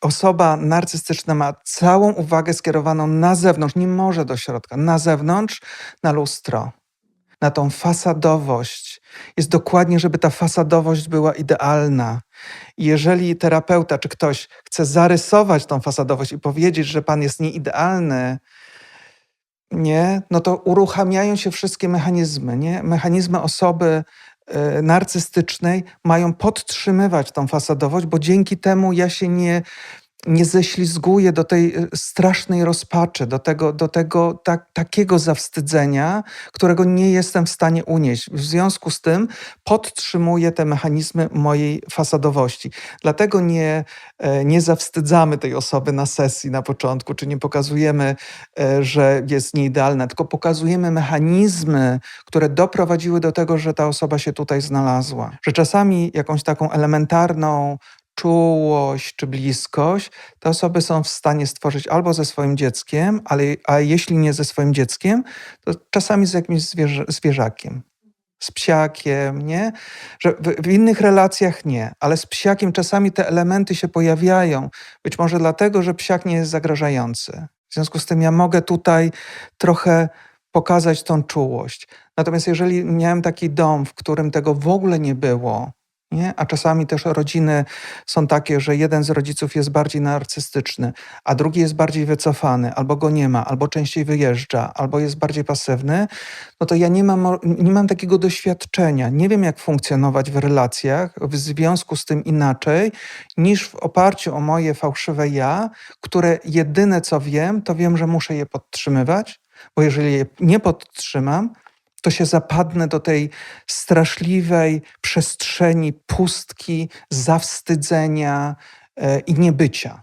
osoba narcystyczna ma całą uwagę skierowaną na zewnątrz, nie może do środka, na zewnątrz, na lustro, na tą fasadowość. Jest dokładnie, żeby ta fasadowość była idealna. I jeżeli terapeuta czy ktoś chce zarysować tą fasadowość i powiedzieć, że pan jest nieidealny, nie, no to uruchamiają się wszystkie mechanizmy, nie? Mechanizmy osoby narcystycznej mają podtrzymywać tą fasadowość, bo dzięki temu ja się nie, nie ześlizguję do tej e, strasznej rozpaczy, do tego, do tego tak, takiego zawstydzenia, którego nie jestem w stanie unieść. W związku z tym podtrzymuję te mechanizmy mojej fasadowości. Dlatego nie, e, nie zawstydzamy tej osoby na sesji na początku, czy nie pokazujemy, e, że jest nieidealna, tylko pokazujemy mechanizmy, które doprowadziły do tego, że ta osoba się tutaj znalazła. Że czasami jakąś taką elementarną czułość czy bliskość, te osoby są w stanie stworzyć albo ze swoim dzieckiem, ale, a jeśli nie ze swoim dzieckiem, to czasami z jakimś zwierzę, zwierzakiem. Z psiakiem, nie? Że w, w innych relacjach nie, ale z psiakiem czasami te elementy się pojawiają. Być może dlatego, że psiak nie jest zagrażający. W związku z tym ja mogę tutaj trochę pokazać tą czułość. Natomiast jeżeli miałem taki dom, w którym tego w ogóle nie było, nie? A czasami też rodziny są takie, że jeden z rodziców jest bardziej narcystyczny, a drugi jest bardziej wycofany, albo go nie ma, albo częściej wyjeżdża, albo jest bardziej pasywny, no to ja nie mam, nie mam takiego doświadczenia. Nie wiem, jak funkcjonować w relacjach w związku z tym inaczej, niż w oparciu o moje fałszywe ja, które jedyne co wiem, to wiem, że muszę je podtrzymywać, bo jeżeli je nie podtrzymam, to się zapadnę do tej straszliwej przestrzeni pustki, zawstydzenia e, i niebycia.